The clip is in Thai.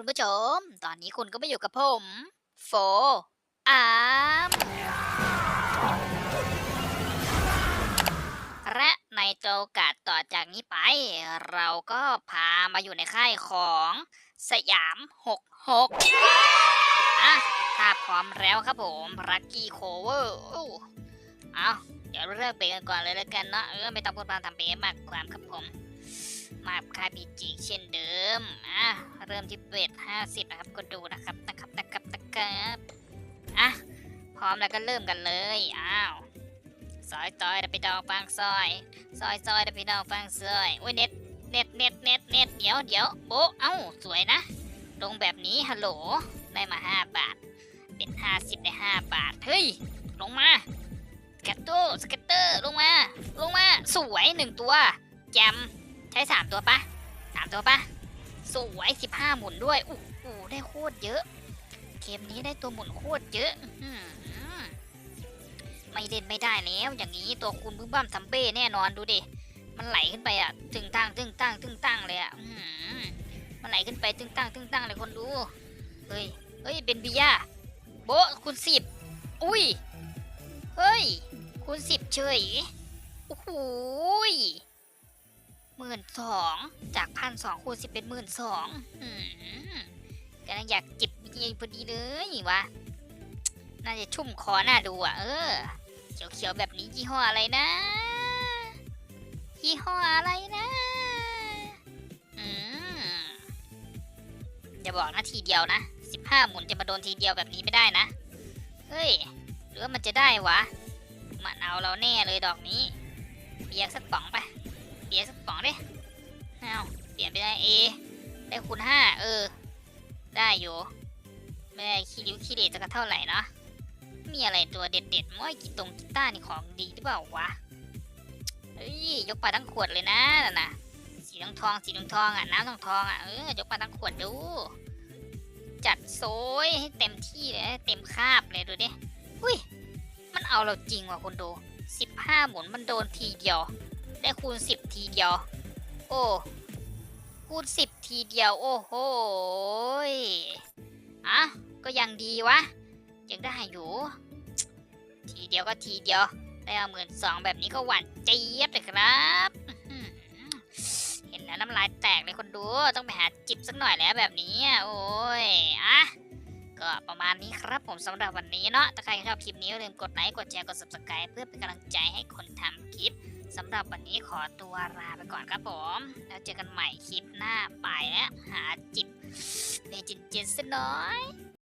คุณผู้ชม ตอนนี้คุณก็มาอยู่กับผมโฟอาร์มและในโอกาสต่อจากนี้ไป เราก็พามาอยู่ในค่ายของสยาม 66อะถ้าพร้อมแล้วครับผมรักกี้โคเวอร์เอาเดี๋ยวเริ่มเบรกกันก่อนเลยแล้วกันเนาะเออไม่ต้องพูดพร่ำทำเพลงมากความครับผม มาค่ายพีจีเช่นเดิม อะ เริ่มที่เบสห้าสิบนะครับก็ดูนะครับนะครับนะครับนะครับอะ พร้อมแล้วก็เริ่มกันเลย อ้าว ซอยซอยเดี๋ยวไปดองฟังซอย ซอยซอยเดี๋ยวไปดองฟังซอยโอ้ยเน็ตเน็ตเน็ตเน็ตเน็ตเดี๋ยวเดี๋ยวโบเอ้า สวยนะ ลงแบบนี้ ฮัลโหล ได้มาห้าบาท เป็นห้าสิบได้ห้าบาท เฮ้ย ลงมาสเก็ตโตสเก็ตเตอร์ ลงมา ลงมา สวยหนึ่งตัวแจม ใช้สามตัวปะสามตัวปะสวยสิบห้าหมุนด้วยอู้หูได้โคตรเยอะ เกมนี้ได้ตัวหมุนโคตรเยอะไม่เล่นไม่ได้แล้วอย่างนี้ตัวคุณบึ้มบ้ามซัมเบ้แน่นอนดูดิมันไหลขึ้นไปอะตึงตั้งตึงตั้งตึงตั้งเลยอะอื้อหือมันไหลขึ้นไปตึงตั้งตึงตั้งเลยคนดูเฮ้ยเฮ้ยเป็นบิยาโบคุณสิบอุ้ยเฮ้ยคุณสิบเฉยโอ้โห หมื่นสองจากพันสองคูณสิบเป็นหมื่นสองกำลังอยากจิบยิงพอดีเลยวะ น่าจะชุ่มคอหน่าดูอะ เออ เขียวๆแบบนี้ยี่ห้ออะไรนะ ยี่ห้ออะไรนะ อืมอย่าบอกนะทีเดียวนะสิบห้าหมุนจะมาโดนทีเดียวแบบนี้ไม่ได้นะ เฮ้ย หรือว่ามันจะได้วะ มันเอาเราแน่เลยดอกนี้เบียร์สักป๋องไป เปลี่ยนสักป๋องดิเอาเปลี่ยนไปได้เอได้คูณห้าเออ ได้อยู่ ไม่ได้ขี้ริ้วขี้เดจะเท่าไหร่เนาะมีอะไรตัวเด็ดๆม้อยกีตรงกีต้านี่ของดีหรือเปล่าวะ เฮ้ย ยกไปทั้งขวดเลยนะน่ะนะสีทองทองสีทองทองอะ น้ำทองทองอะ เออ ยกไปทั้งขวดดู จัดโซยให้เต็มที่เลย เต็มคาบเลยดูดิ อุ้ย มันเอาเราจริงว่ะคนดูสิบห้าหมุนมันโดนทีเดียว ได้คูณสิบทีเดียว โอ้คูณสิบทีเดียว โอ้โหอะก็ยังดีวะ ยังได้อยู่ ทีเดียวก็ทีเดียว ได้เอาหมื่นสองแบบนี้ก็หวานเจี๊ยบเลยครับเห็นแล้วน้ำลายแตกเลยคนดู ต้องไปหาจิบสักหน่อยแล้วแบบนี้ โอ้ยอะก็ประมาณนี้ครับผมสำหรับวันนี้เนาะ ถ้าใครชอบคลิปนี้อย่าลืมกดไลค์ กดแชร์ กด subscribe เพื่อเป็นกำลังใจให้คนทำคลิป สำหรับวันนี้ขอตัวลาไปก่อนครับผม แล้วเจอกันใหม่คลิปหน้าไปแล้วหาจิบเบจินเจนสักหน่อย